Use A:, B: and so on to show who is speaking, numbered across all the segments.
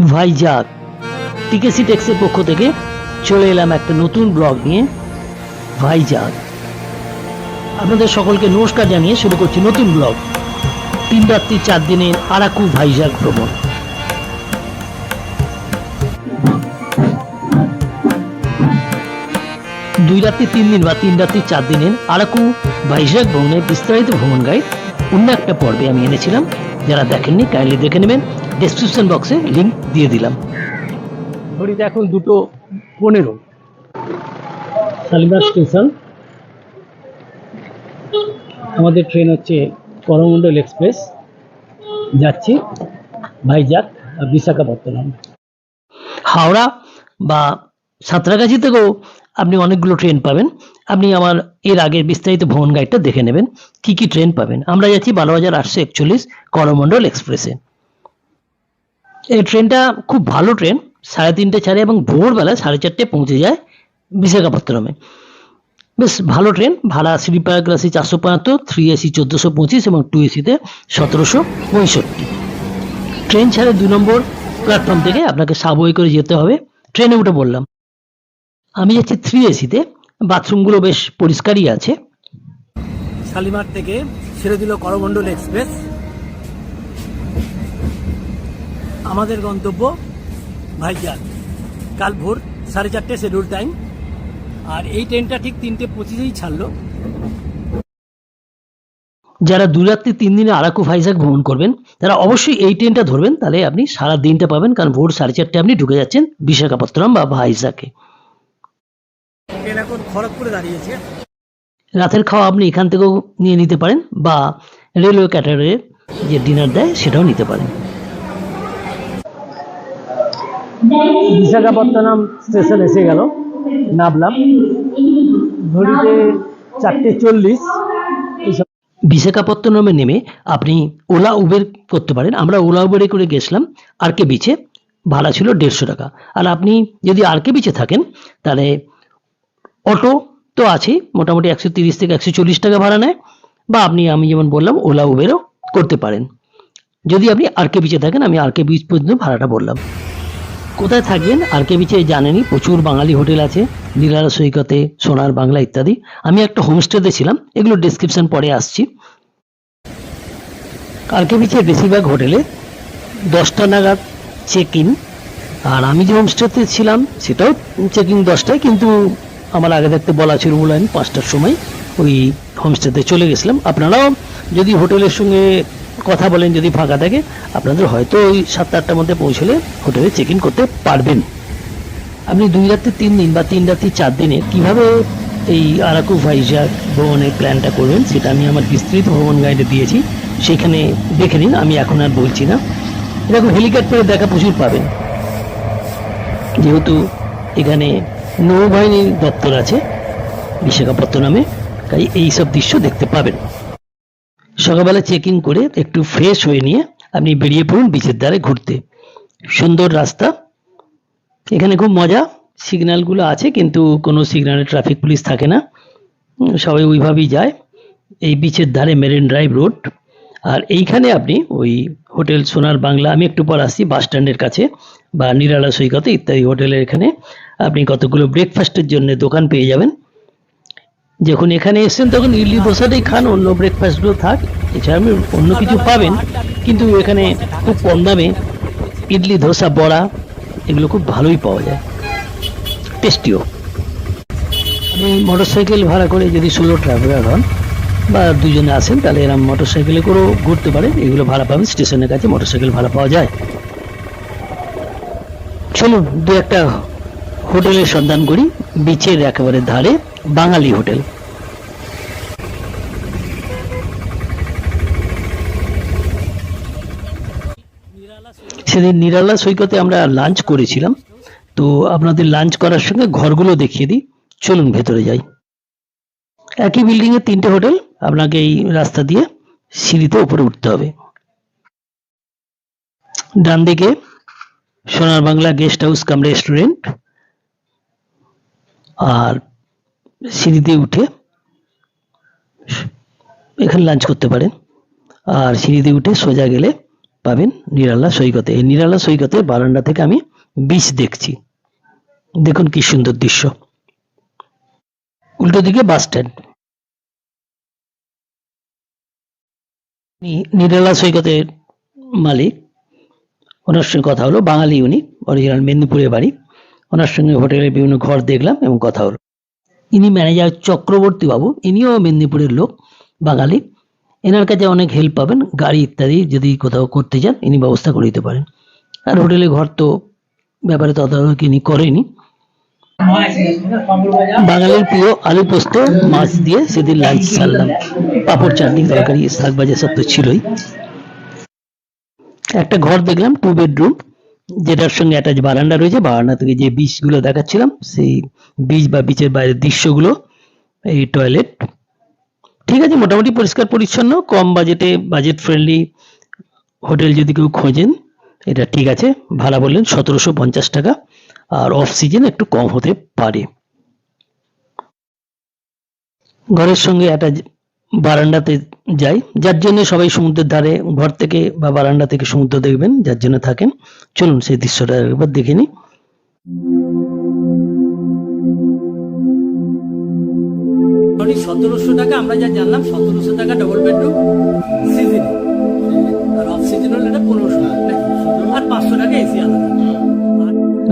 A: ভাইজাগ টিকেসি টেক্সের পক্ষ থেকে চলে এলাম একটা নতুন ব্লগ নিয়ে। ভাইজাগ আপনাদের সকলকে নমস্কার জানিয়ে শুরু করছি নতুন ব্লগ। তিন রাত্রি, চার দিনের আরাকু ভাইজাগ ভ্রমণ। দুই রাত্রি, তিন দিন বা তিন রাত্রি, চার দিনের আরাকু ভাইজাগ ভ্রমণের বিস্তারিত ভ্রমণ গাইড অন্য একটা পর্বে আমি এনেছিলাম। যারা দেখেননি কাইন্ডলি দেখে নেবেন। ডেসক্রিপশন বক্সে লিঙ্ক দিয়ে দিলাম। ঘড়িতে এখন দুটো পনেরো। শালিমার স্টেশন আমাদের ট্রেন হচ্ছে করমণ্ডল এক্সপ্রেস যাচ্ছি ভাইজাক বিশাখাপত্তনম। হাওড়া বা সাঁতরাগাছি থেকেও আপনি অনেকগুলো ট্রেন পাবেন। আপনি আমার এর আগের বিস্তারিত ভ্রমণ গাইডটা দেখে নেবেন। কি কি ট্রেন পাবেন। আমরা যাচ্ছি বারো হাজার আটশো একচল্লিশ করমণ্ডল এক্সপ্রেসে এই ট্রেনটা খুব ভালো ট্রেন, সাড়ে তিনটে ছাড়ে এবং ভোরবেলা সাড়ে চারটে পৌঁছে যায় বিশাখাপত্তনমে। বেশ ভালো ট্রেন, ভাড়া স্লিপার ক্লাসে চারশো পঁয়াত্তর থ্রি এসি চোদ্দোশো পঁচিশ এবং টু এসিতে সতেরোশো পঁয়ষট্টি। ট্রেন ছাড়ে দু নম্বর প্ল্যাটফর্ম থেকে আপনাকে সাবওয়ে করে যেতে হবে। ট্রেনে উঠে বললাম। আমি যাচ্ছি থ্রি এসিতে বাথরুমগুলো বেশ পরিষ্কারই আছে। শালিমার থেকে ছেড়ে দিল করমণ্ডল এক্সপ্রেস। আমাদের গন্তব্য ভাইজাগ কাল ভোর সাড়ে চারটে শিডিউল টাইম আর এই ট্রেনটা ঠিক তিনটে পঁচিশেই ছাড়লো। যারা দু রাত্রি তিন দিনে আরাকু ভাইজাগ ভ্রমণ করবেন তারা অবশ্যই এই ট্রেনটা ধরবেন তাহলে আপনি সারা দিনটা পাবেন কারণ ভোর সাড়ে চারটে আপনি ঢুকে যাচ্ছেন বিশাখাপত্তনম বা ভাইজাকে ট্রেন এখন খড়গপুরে দাঁড়িয়েছে। রাতের খাওয়া আপনি এখান থেকেও নিয়ে নিতে পারেন বা রেলওয়ে ক্যাটারের যে ডিনার দেয় সেটাও নিতে পারেন। বিশাখাপত্তনম স্টেশন এসে গেল, নামলাম। ঘড়িতে চারটে চল্লিশ। বিশাখাপত্তনমে নেমে আপনি ওলা উবের করতে পারেন। আমরা ওলা উবেরে করে গেছিলাম, আর কে বিচে। ভাড়া ছিল দেড়শো টাকা। আর আপনি যদি আর কে বিচে থাকেন, তাহলে অটো তো আছেই, মোটামুটি একশো তিরিশ থেকে একশো চল্লিশ টাকা ভাড়া নেয়। বা আপনি, আমি যেমন বললাম, ওলা উবেরও করতে পারেন। যদি আপনি আর কে বিচে থাকেন, আমি আর কে বিচ পর্যন্ত ভাড়াটা বললাম। কোথায় থাকবেন? আর কে বিচে জানেনই, প্রচুর বাঙালি হোটেল আছে লীলারা সৈকতে, সোনার বাংলা ইত্যাদি। আমি একটা হোমস্টেতে ছিলাম, এগুলো ডেসক্রিপশন পরে আসছি। আর কে বিচে বেশিরভাগ হোটেলে দশটা নাগাদ চেক ইন আর আমি যে হোমস্টেতে ছিলাম, সেটাও চেকিং দশটায়, কিন্তু আমার আগে থাকতে বলা ছিল আমি পাঁচটার সময়। ওই হোমস্টেতে চলে গেছিলাম। আপনারাও যদি হোটেলের সঙ্গে কথা বলেন যদি ফাঁকা থাকে, আপনাদের হয়তো ওই সাতটা আটটার মধ্যে পৌঁছলে হোটেলে চেক ইন করতে পারবেন। আপনি দুই রাত্রি, তিন দিন বা তিন রাত্রি, চার দিনে কীভাবে এই আরাকু ভাইজাগ ভ্রমণের প্ল্যানটা করবেন, সেটা আমি আমার বিস্তৃত ভ্রমণ গাইডে দিয়েছি। সেখানে দেখে নিন, আমি এখন আর বলছি না। এরকম হেলিকপ্টারে দেখা প্রচুর পাবেন। যেহেতু এখানে নৌবাহিনীর দপ্তর আছে, বিশাখাপত্তনমে, তাই এই সব দৃশ্য দেখতে পাবেন। সকালবেলা চেকিং করে একটু ফ্রেশ হয়ে নিয়ে আপনি বেরিয়ে পড়ুন বিচের ধারে ঘুরতে। সুন্দর রাস্তা। এখানে খুব মজা। সিগন্যালগুলো আছে কিন্তু কোনো সিগন্যালে ট্রাফিক পুলিশ থাকে না। সবাই ওইভাবেই যায়। এই বিচের ধারে মেরিন ড্রাইভ রোড আর এইখানে আপনি ওই হোটেল সোনার বাংলা, আমি একটু পর আসছি বাস স্ট্যান্ডের কাছে বা নিরালা সৈকতে ইত্যাদি হোটেলের এখানে। আপনি কতগুলো ব্রেকফাস্টের জন্য দোকান পেয়ে যাবেন। যখন এখানে এসেছেন, তখন ইডলি দোসাটাই খান, অন্য ব্রেকফাস্টগুলো থাক, এছাড়া আপনি অন্য কিছু পাবেন, কিন্তু এখানে খুব কম দামে ইডলি, ধোসা, বড়া, এগুলো খুব ভালোই পাওয়া যায়। টেস্টিও আপনি মোটর সাইকেল ভাড়া করে যদি সোলো ট্রাভেলার হন, বা দুজনে আসেন তাহলে এরকম মোটর সাইকেলে করেও ঘুরতে পারেন, এগুলো ভাড়া পাবেন, স্টেশনের কাছে মোটর সাইকেল ভাড়া পাওয়া যায়। চলুন, দু একটা হোটেলের সন্ধান করি, বিচের একেবারে ধারে। বাঙালি হোটেল। সেদিন নিরালা সৈকতে আমরা লাঞ্চ করেছিলাম। তো আপনাদের লাঞ্চ করার সঙ্গে ঘরগুলো দেখিয়ে দিই। চলুন ভেতরে যাই। একই বিল্ডিং এর তিনটে হোটেল। আপনাকে এই রাস্তা দিয়ে সিঁড়িতে উপরে উঠতে হবে। ডান দিকে Sonar Bangla guest house cum restaurant আর সিঁড়িতে উঠে এখানে লাঞ্চ করতে পারেন। আর সিঁড়িতে উঠে সোজা গেলে পাবেন নিরালা সৈকতে। এই নিরালা সৈকতে বারান্দা থেকে আমি বিচ দেখছি। দেখুন কি সুন্দর দৃশ্য। উল্টো দিকে বাস স্ট্যান্ড নিরালা সৈকতের মালিক। ওনার সঙ্গে কথা হলো। বাঙালি উনি অরিজিনাল মেদিনীপুরের বাড়ি। ওনার সঙ্গে হোটেলের বিভিন্ন ঘর দেখলাম এবং কথা হলো। ইনি ম্যানেজার চক্রবর্তী বাবু, ইনিও মেদিনীপুরের লোক, বাঙালি। এনার কাছে অনেক হেল্প পাবেন, গাড়ি ইত্যাদি যদি কোথাও করতে চান ইনি ব্যবস্থা করে দিতে পারেন। আর হোটেলে ঘর তো ব্যাপারে তদারকি ইনি করেনি। বাঙালির প্রিয় আলু পোস্ত, মাছ দিয়ে সেদিন লাঞ্চ সারলাম পাঁপড় চাটনি, তরকারি শাক ভাজা সব তো ছিলই। একটা ঘর দেখলাম টু বেডরুম যেটার সঙ্গে অ্যাটাচ বারান্দা রয়েছে, বারান্দা থেকে যে বিচগুলো দেখাচ্ছিলাম, সেই বিচ বা বিচের বাইরের দৃশ্যগুলো এই টয়লেট ঠিক আছে, মোটামুটি পরিষ্কার পরিচ্ছন্ন, কম বাজেটে বাজেট ফ্রেন্ডলি হোটেল যদি কেউ খোঁজেন, এটা ঠিক আছে, ভাড়া বললেন সতেরোশো পঞ্চাশ টাকা, আর অফ সিজন একটু কম হতে পারে। ঘরের সঙ্গে একটা বারান্দাতে যাই। যার জন্য সবাই সমুদ্রের ধারে ঘর থেকে বা বারান্দা থেকে সমুদ্র দেখবেন যার জন্য থাকেন। চলুন সেই দৃশ্যটা একবার দেখে নিই।
B: সতেরোশো টাকা আমরা যা জানলাম সতেরোশো টাকা ডবল বেডরুম সিজন আর অফ সিজন হলে এটা পনেরোশো টাকা আর পাঁচশো টাকা এসি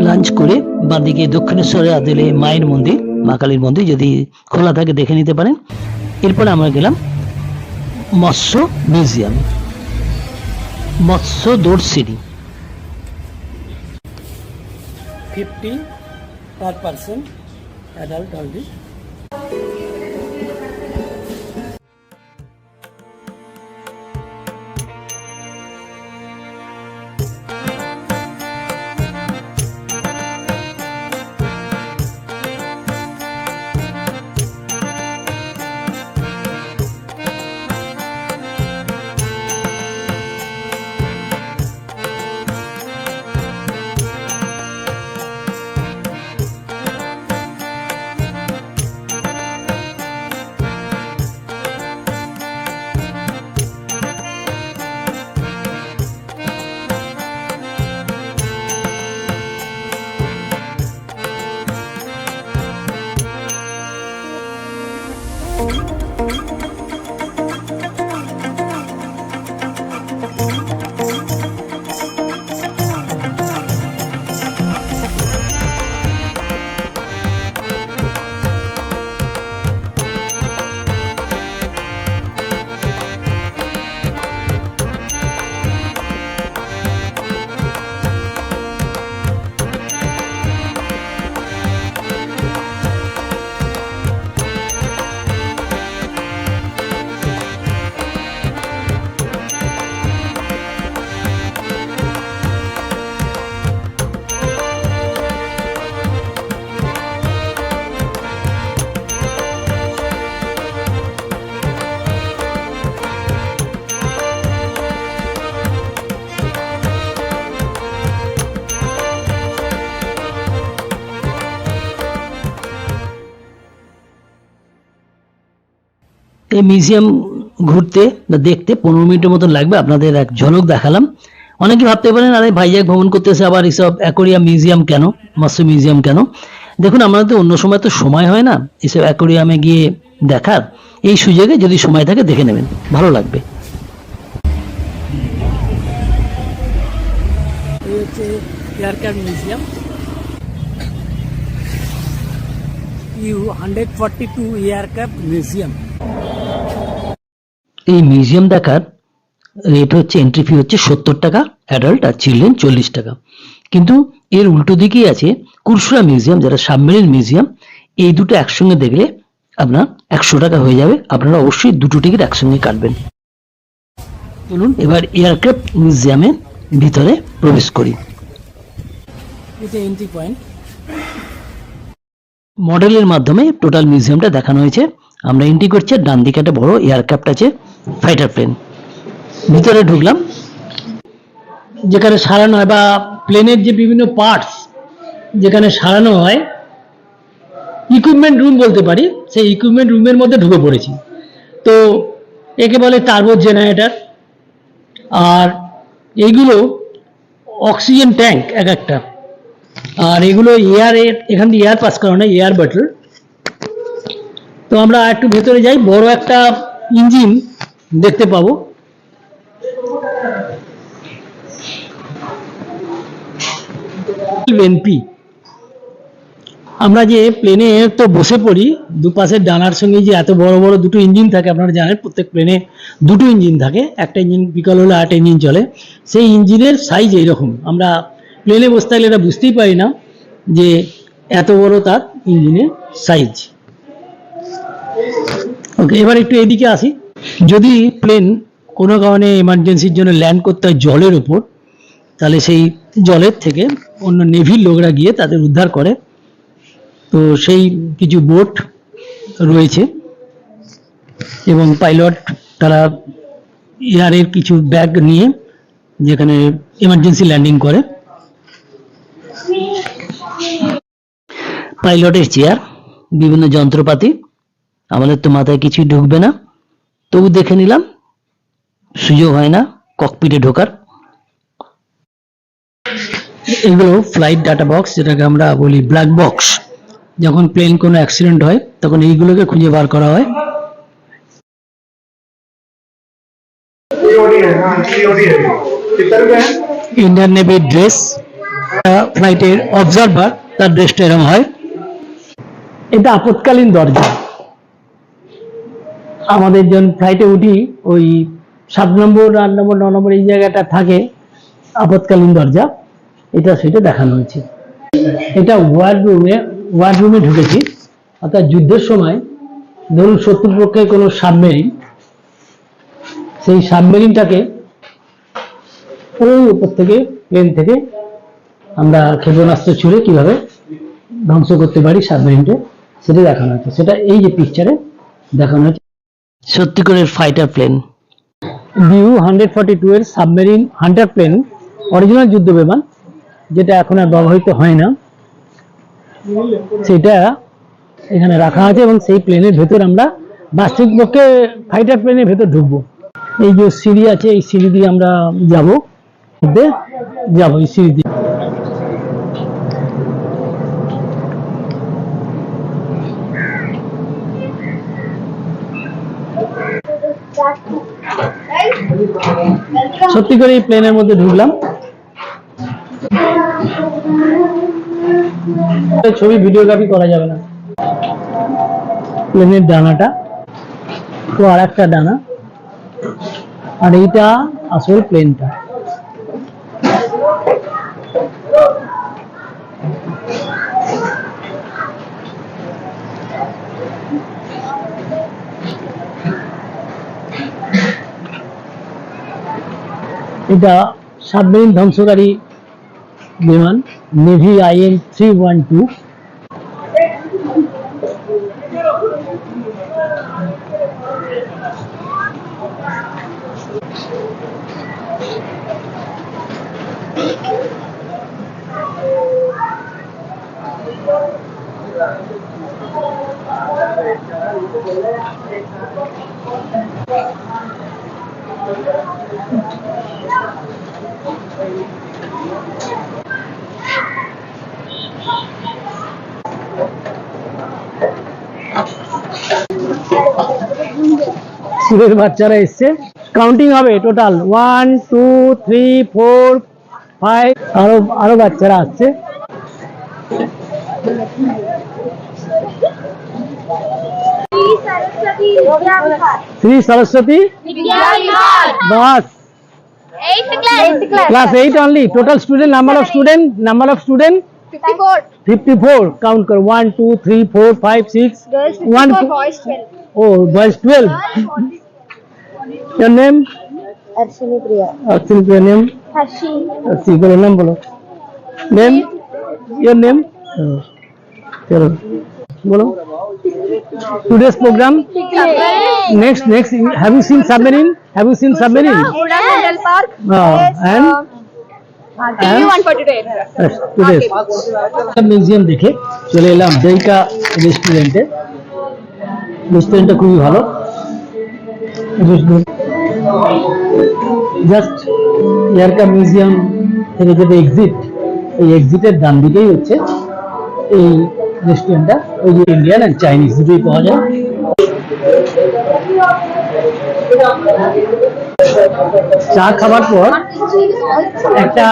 A: লাঞ্চ করে বাঁদিকে দক্ষিণেশ্বরে আদিলে মায়ের মন্দির মা কালীর মন্দির যদি খোলা থাকে দেখে নিতে পারেন। এরপরে আমরা গেলাম মৎস্য মিউজিয়াম মৎস্য CD.
B: Fifty per percent adult only
A: এই মিউজিয়াম ঘুরতে বা দেখতে পনেরো মিনিটের মতো লাগবে। আপনাদের এক ঝলক দেখালাম। অনেকে ভাবতে পারেন, আরে ভাইজাক ভ্রমণ করতেছে আবার এইসব অ্যাকোরিয়াম মিউজিয়াম কেন? মৎস্য মিউজিয়াম কেন? দেখুন, আমাদের অন্য সময় তো সময় হয় না। এইসব অ্যাকোরিয়ামে গিয়ে দেখার। এই সুযোগে যদি সময় থাকে, দেখে নেবেন। ভালো লাগবে।
B: Museum U hundred forty two aircraft museum
A: এই মিউজিয়াম দেখার রেট হচ্ছে এন্ট্রি ফি হচ্ছে সত্তর টাকা অ্যাডাল্ট আর চিলড্রেন চল্লিশ টাকা। কিন্তু এর উল্টো দিকেই আছে কুরসুরা মিউজিয়াম যেটা সাবমেরিন মিউজিয়াম এই দুটো একসঙ্গে দেখলে আপনার একশো টাকা হয়ে যাবে। আপনারা অবশ্যই দুটো টিকিট একসঙ্গে কাটবেন। চলুন এবার এয়ারক্রাফট মিউজিয়ামের ভিতরে প্রবেশ করি।
B: এটা এন্ট্রি পয়েন্ট
A: মডেলের মাধ্যমে টোটাল মিউজিয়ামটা দেখানো হয়েছে। আমরা এন্ট্রি করছি ডান দিকে একটা বড় এয়ারক্রাফট আছে ফাইটার প্লেন ভিতরে ঢুকলাম। যেখানে সারানো হয় বা প্লেনের যে বিভিন্ন পার্টস যেখানে সারানো হয় ইকুইপমেন্ট রুম বলতে পারি, সেই ইকুইপমেন্ট রুমের মধ্যে ঢুকে পড়েছি। তো একে বলে টার্বো জেনারেটার আর
B: এইগুলো অক্সিজেন ট্যাঙ্ক এক একটা। আর এগুলো এয়ারের এখান দিয়ে এয়ার পাস করানো এয়ার বাটল তো আমরা একটু ভেতরে যাই। বড় একটা ইঞ্জিন দেখতে পাবো। এনপি আমরা যে প্লেনে তো বসে পড়ি দুপাশের ডানার সঙ্গে যে এত বড় বড় দুটো ইঞ্জিন থাকে, আপনারা জানেন প্রত্যেক প্লেনে দুটো ইঞ্জিন থাকে। একটা ইঞ্জিন বিকল হলে আট ইঞ্জিন চলে। সেই ইঞ্জিনের সাইজ এইরকম। আমরা প্লেনে বসে থাকলে এটা বুঝতেই পারি না যে এত বড় তার ইঞ্জিনের সাইজ ওকে এবার একটু এদিকে আসি। যদি প্লেন কোনো কারণে এমার্জেন্সির জন্য ল্যান্ড করতে হয় জলের উপর, তাহলে সেই জলের থেকে অন্য নেভির লোকরা গিয়ে তাদের উদ্ধার করে। তো সেই কিছু বোট রয়েছে এবং পাইলট তারা এয়ারের কিছু ব্যাগ নিয়ে যেখানে এমার্জেন্সি ল্যান্ডিং করে। পাইলটের চেয়ার বিভিন্ন যন্ত্রপাতি আমাদের তো মাথায় কিছুই ঢুকবে না। তবু দেখে নিলাম, সুযোগ হয় না ককপিটে ঢোকার। এগুলো ফ্লাইট ডাটা বক্স যেটাকে আমরা বলি ব্ল্যাক বক্স যখন প্লেন কোনো অ্যাক্সিডেন্ট হয়, তখন এইগুলোকে খুঁজে বার করা হয়। ইন্ডিয়ান নেভির ড্রেস ফ্লাইটের অবজারভার তার ড্রেসটা এরকম হয়। এটা আপৎকালীন দরজা। আমাদের যখন ফ্লাইটে উঠি, ওই সাত নম্বর, আট নম্বর, ন নম্বর এই জায়গাটা থাকে, আপৎকালীন দরজা, এটা সেটা দেখানো হয়েছে। এটা ওয়ার্ড রুমে ওয়ার্ড রুমে ঢুকেছি। অর্থাৎ যুদ্ধের সময়, ধরুন শত্রুপক্ষের কোনো সাবমেরিন সেই সাবমেরিনটাকে ওই উপর থেকে প্লেন থেকে আমরা ক্ষেপণাস্ত্র ছুড়ে কীভাবে ধ্বংস করতে পারি সাবমেরিনটা সেটা দেখানো হচ্ছে সেটা এই যে পিকচারে দেখানো হচ্ছে সত্যি করে ফাইটার প্লেন ডিউ হান্ড্রেড ফর্টি টু এর সাবমেরিন হান্টার প্লেন অরিজিনাল যুদ্ধ বিমান, যেটা এখন আর ব্যবহৃত হয় না। সেটা এখানে রাখা আছে এবং সেই প্লেনের ভেতর আমরা বাস্তবিক পক্ষে ফাইটার প্লেনের ভেতর ঢুকবো। এই যে সিঁড়ি আছে, এই সিঁড়ি দিয়ে আমরা যাব। যাব, এই সিঁড়ি দিয়ে। সত্যি করে এই প্লেনের মধ্যে ঢুকলাম। ছবি ভিডিওগ্রাফি করা যাবে না। প্লেনের ডানাটা। তো আর একটা ডানা। আর এইটা আসল প্লেনটা এটা সাবমেরিন ধ্বংসকারী বিমান navy IN three one two স্কুলের বাচ্চারা এসছে। কাউন্টিং হবে total one two three four five আরও আরও বাচ্চারা আসছে।
C: Shri
B: Saraswati
C: bus. Class
B: eight only total student number of student number of student
C: fifty four
B: kar 1 2 3 4 5 6
C: girls 1 boys
B: 12 oh your name
C: arshini priya
B: arshini priya name
C: hashi
B: hashi your name bolo name your name chalo bolo today's program next next have you seen submarine have you seen submarine
C: yes. park
B: uh, and museum দেখে চলে এলাম দইকা রেস্টুরেন্টে রেস্টুরেন্টটা খুবই ভালো just
A: এয়ারকা museum থেকে যেটা exit এই এক্সিটের ডান দিকেই হচ্ছে এই রেস্টুরেন্টটা ওই যে ইন্ডিয়ান অ্যান্ড চাইনিজ দুটোই পাওয়া যায়। চা খাবার পর একটা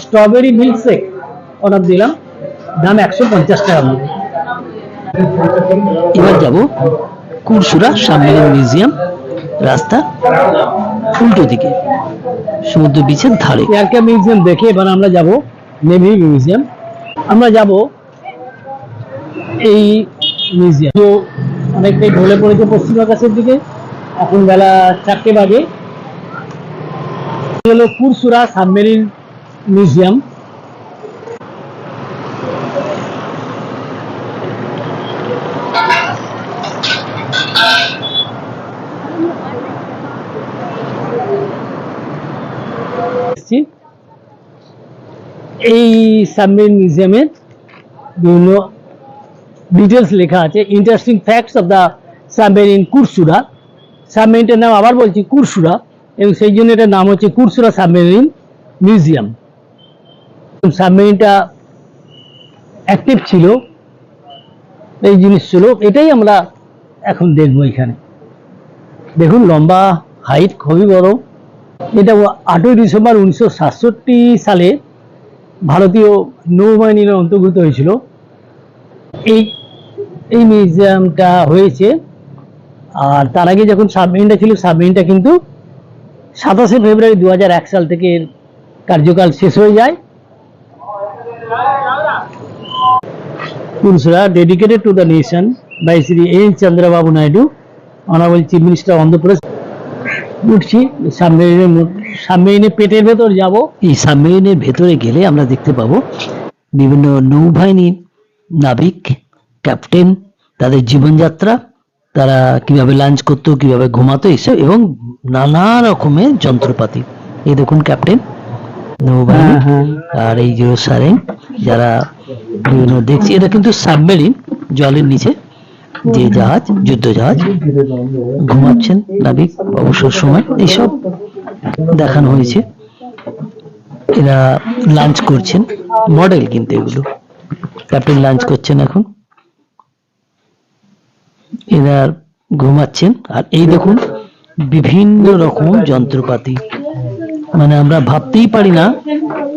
A: স্ট্রবেরি মিল্ক শেক অর্ডার দিলাম। দাম একশো পঞ্চাশ টাকা মতো। এবার যাব কুরসুরা সামনের মিউজিয়াম রাস্তা উল্টো দিকে, সমুদ্র বিচের ধারে। এয়ারকা মিউজিয়াম দেখে এবার আমরা যাব নেভি মিউজিয়াম। আমরা যাব এই মিউজিয়াম। তো অনেকটাই ঢলে পড়েছে পশ্চিম আকাশের দিকে। এখন বেলা চারটে বাজে। হলো কুরসুরা সাবমেরিন মিউজিয়াম এসেছি। এই সাবমেরিন মিউজিয়ামের বিভিন্ন ডিটেলস লেখা আছে। Interesting facts of the submarine Kursura সাবমেরিনটার নাম আবার বলছি কুরসুরা এবং সেই জন্য এটার নাম হচ্ছে কুরসুরা সাবমেরিন মিউজিয়াম সাবমেরিনটা অ্যাক্টিভ ছিল, এই জিনিস ছিল, এটাই আমরা এখন দেখব এখানে। দেখুন, লম্বা হাইট খুবই বড়। এটা আটই ডিসেম্বর উনিশশো সাতষট্টি সালে ভারতীয় নৌবাহিনীর অন্তর্ভুক্ত হয়েছিল। এই এই মিউজিয়ামটা হয়েছে। আর তার আগে যখন সাবমেরিনটা ছিল, সাবমেরিনটা কিন্তু সাতাশে ফেব্রুয়ারি দু হাজার এক সাল থেকে এর কার্যকাল শেষ হয়ে যায়। পুরুষরা dedicated to the nation by Shri N Chandrababu Naidu honourable chief minister Andhra Pradesh উঠছি সাবমেরিনের সাবমেরিনের পেটের ভেতর যাব। এই সাবমেরিনের ভেতরে গেলে আমরা দেখতে পাবো বিভিন্ন নৌবাহিনীর নাবিক ক্যাপ্টেন তাদের জীবনযাত্রা তারা কীভাবে লাঞ্চ করতো কীভাবে ঘুমাতো এসব এবং নানা রকমের যন্ত্রপাতি। এই দেখুন ক্যাপ্টেন নৌবাহিনী আর এই যে সারেং যারা বিভিন্ন দেখছি এটা কিন্তু সাবমেরিন জলের নিচে। যে জাহাজ যুদ্ধ জাহাজ ঘুমাচ্ছেন নাবিক অবসর সময়। এইসব দেখানো হয়েছে। এরা লাঞ্চ করছেন। মডেল কিন্তু এগুলো। ক্যাপ্টেন লাঞ্চ করছেন এখন। এরা ঘুমাচ্ছেন। আর এই দেখুন, বিভিন্ন রকম যন্ত্রপাতি। মানে আমরা ভাবতেই পারি না,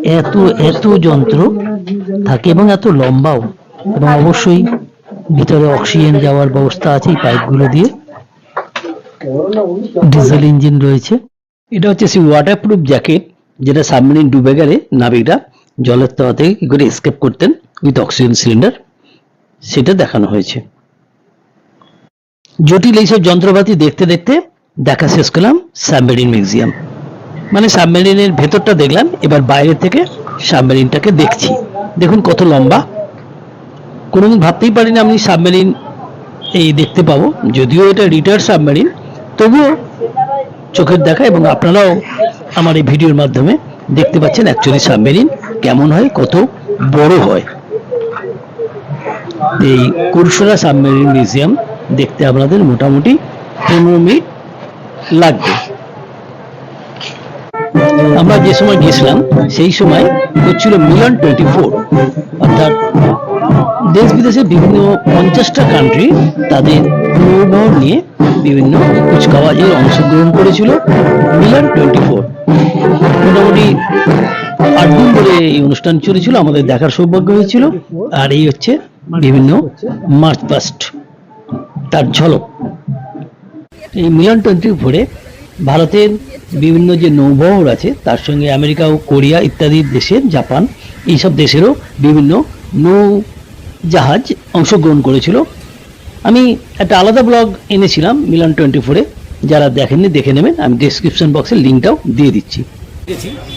A: এত এত যন্ত্র থাকে এবং এত লম্বাও। এবং অবশ্যই ভিতরে অক্সিজেন যাওয়ার ব্যবস্থা আছে এই পাইপগুলো দিয়ে। ডিজেল ইঞ্জিন রয়েছে। এটা হচ্ছে সেই ওয়াটারপ্রুফ জ্যাকেট যেটা সাবমেরিন ডুবে গেলে নাবিকরা জলের তলা থেকে কি করে এসকেপ করতেন উইথ অক্সিজেন সিলিন্ডার সেটা দেখানো হয়েছে। জটিল এইসব যন্ত্রপাতি দেখতে দেখতে দেখা শেষ করলাম সাবমেরিন মিউজিয়াম। মানে সাবমেরিনের ভেতরটা দেখলাম, এবার বাইরে থেকে সাবমেরিনটাকে দেখছি। দেখুন কত লম্বা। কোনোদিন ভাবতেই পারিনি আমি সাবমেরিন এই দেখতে পাবো। যদিও এটা রিটায়ার সাবমেরিন তবুও চোখের দেখা এবং আপনারাও আমার এই ভিডিওর মাধ্যমে দেখতে পাচ্ছেন অ্যাকচুয়ালি সাবমেরিন কেমন হয়, কত বড় হয়। এই কুরসুরা সাবমেরিন মিউজিয়াম দেখতে আপনাদের মোটামুটি পনেরো মিনিট লাগবে। আমরা যে সময় গেছিলাম সেই সময় হচ্ছিল মিলন টোয়েন্টি ফোর অর্থাৎ দেশ বিদেশে বিভিন্ন পঞ্চাশটা কান্ট্রি তাদের নৌবহর নিয়ে বিভিন্ন কুচকাওয়াজে অংশগ্রহণ করেছিল মিলন টোয়েন্টি ফোর। মোটামুটি আট দিন ধরে এই অনুষ্ঠান চলেছিল, আমাদের দেখার সৌভাগ্য হয়েছিল। আর এই হচ্ছে বিভিন্ন মার্চ পাস্ট তার ঝলক। এই মিলন টোয়েন্টি ফোরে ভারতের বিভিন্ন যে নৌবহর আছে, তার সঙ্গে আমেরিকা ও কোরিয়া ইত্যাদি দেশের, জাপান, এইসব দেশেরও বিভিন্ন নৌ জাহাজ অংশগ্রহণ করেছিল। আমি একটা আলাদা ব্লগ এনেছিলাম মিলন টোয়েন্টি ফোরে। যারা দেখেননি দেখে নেবেন। আমি ডেসক্রিপশন বক্সে লিঙ্কটাও দিয়ে দিচ্ছি।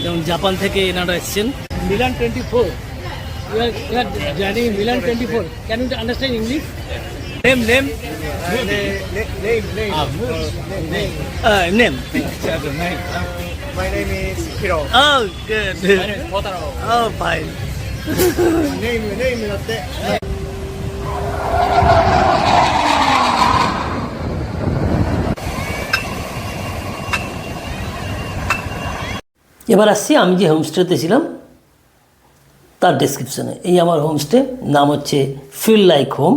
A: যেমন জাপান থেকে এনারা এসছেন। Milan twenty four. Journey Milan twenty four. Can you understand English name name name
D: My name is Hiro.
A: Oh, good. Oh, fine.
D: name, name だって。
A: এই এবার আসছি আমি যে হোমস্টেতে ছিলাম তার ডেসক্রিপশনে এই আমার হোমস্টে নাম হচ্ছে ফিল লাইক হোম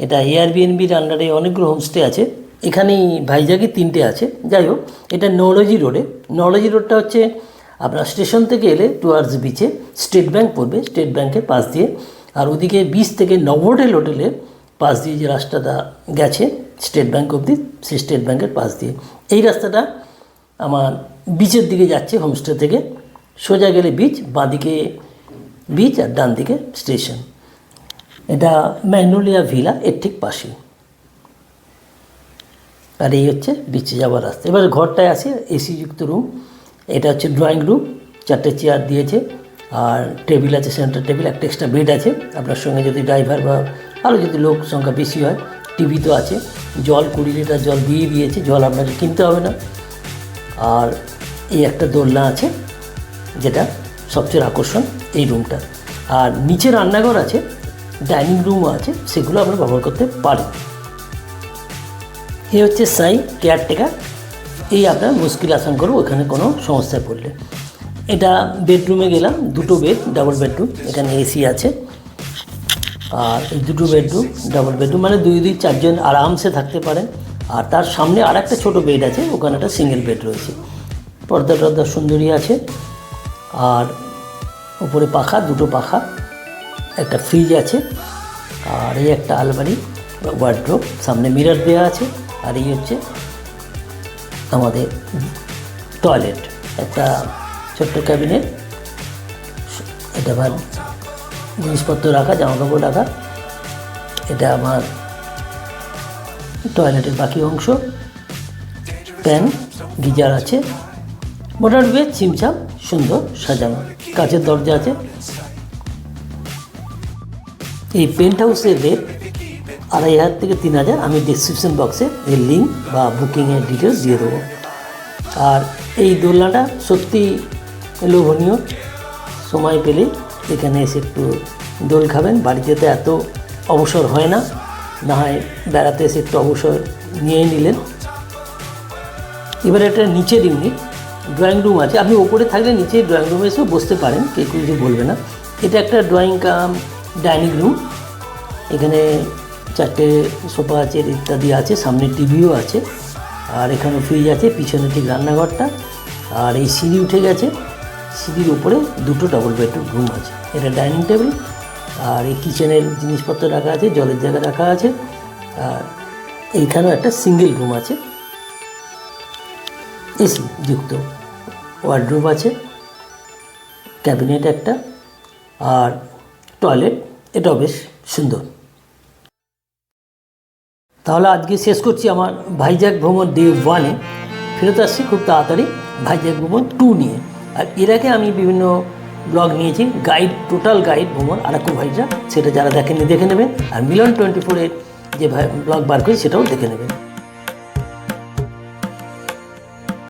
A: এটা এয়ারবিএনবির আন্ডারে অনেকগুলো হোমস্টে আছে এখানেই ভাইজাগে তিনটে আছে যাই হোক এটা নরজি রোডে নরজি রোডটা হচ্ছে আপনার স্টেশন থেকে এলে টুয়ার্ডস বিচে স্টেট ব্যাংক পড়বে, স্টেট ব্যাংকের পাশ দিয়ে। আর ওদিকে বিচ থেকে নভোটেল হোটেলে পাশ দিয়ে যে রাস্তাটা গেছে, স্টেট ব্যাংক অবধি, সেই স্টেট ব্যাংকের পাশ দিয়ে। এই রাস্তাটা আমার বিচের দিকে যাচ্ছে, হোমস্টে থেকে। সোজা গেলে বিচ, বাঁদিকে বিচ আর ডান দিকে স্টেশন। এটা ম্যাগনোলিয়া ভিলা, এর ঠিক পাশেই। আর এই হচ্ছে বিচে যাওয়ার রাস্তা। এবার ঘরটায় আছে এসিযুক্ত রুম। এটা হচ্ছে ড্রয়িং রুম চারটে চেয়ার দিয়েছে, আর টেবিল আছে সেন্টার টেবিল একটা এক্সট্রা বেড আছে। আপনার সঙ্গে যদি ড্রাইভার বা আরও যদি লোক সংখ্যা বেশি হয় টিভি তো আছে। জল কুড়ি লিটার জল দিয়ে দিয়েছে, জল আপনাকে কিনতে হবে না। আর এই একটা দোলনা আছে, যেটা সবচেয়ে আকর্ষণ এই রুমটা আর নিচে রান্নাঘর আছে ডাইনিং রুমও আছে, সেগুলো আমরা ব্যবহার করতে পারি এ হচ্ছে সাই কেয়ারটেকার এই আপনার মুশকিল আসান করো ওখানে কোনো সমস্যায় পড়লে। এটা বেডরুমে গেলাম, দুটো বেড ডাবল বেডরুম এখানে এসি আছে। আর এই দুটো বেডরুম ডাবল বেডরুম মানে দুই দুই চারজন আরামসে থাকতে পারেন। আর তার সামনে আর একটা ছোটো বেড আছে, ওখানে একটা সিঙ্গেল বেড রয়েছে। পর্দা টর্দা সুন্দরী আছে। আর উপরে পাখা, দুটো পাখা, একটা ফ্রিজ আছে। আর এই একটা আলমারি ওয়ার্ড্রোপ সামনে মিরর দেওয়া আছে। আর এই হচ্ছে আমাদের টয়লেট। একটা ছোট্ট ক্যাবিনেট। এটা আমার জিনিসপত্র রাখা জামা কাপড় রাখা। এটা আমার টয়লেটের বাকি অংশ। প্যান গিজার আছে। মোটামুটি চিমচাম সুন্দর সাজানো। কাঁচের দরজা আছে। এই পেন্ট হাউসের রেট আড়াই হাজার থেকে তিন হাজার। আমি ডিসক্রিপশন বক্সে এর লিঙ্ক বা বুকিংয়ের ডিটেলস দিয়ে দেবো। আর এই দোলনাটা সত্যি লোভনীয়। সময় পেলে এখানে এসে একটু দোল খাবেন। বাড়িতে তো এত অবসর হয় না। না হয় বেড়াতে এসে একটু অবসর নিয়ে নিলেন। এবার একটা নিচের ইউনিট ড্রয়িং রুম আছে। আপনি ওপরে থাকলে নিচে ড্রয়িং রুমে এসেও বসতে পারেন। কেউ কিছু বলবে না। এটা একটা ড্রয়িং কাম ডাইনিং রুম এখানে চারটে সোফা আছে, ইত্যাদি আছে, সামনে টিভিও আছে, আর এখানে ফ্রিজ আছে, পিছনে ঠিক রান্নাঘরটা, আর এই সিঁড়ি উঠে গেছে, সিঁড়ির উপরে দুটো ডবল বেডরুম রুম আছে, এটা ডাইনিং টেবিল আর এই কিচেনের জিনিসপত্র রাখা আছে, জলের জায়গা রাখা আছে, আর এইখানেও একটা সিঙ্গেল রুম আছে, এসি যুক্ত ওয়ার্ডরোব আছে ক্যাবিনেট একটা, আর টয়লেট এটাও বেশ সুন্দর। তাহলে আজকে শেষ করছি আমার ভাইজ্যাক ভ্রমণ ডে ওয়ানে ফেরত আসছি খুব তাড়াতাড়ি ভাইজ্যাক ভ্রমণ টু নিয়ে। আর এর আগে আমি বিভিন্ন ব্লগ নিয়েছি গাইড টোটাল গাইড ভ্রমণ আরাকু ভাইজা সেটা যারা দেখেননি, দেখে নেবেন। আর মিলন টোয়েন্টি ফোরের যে ব্লগ বার করি, সেটাও দেখে নেবেন।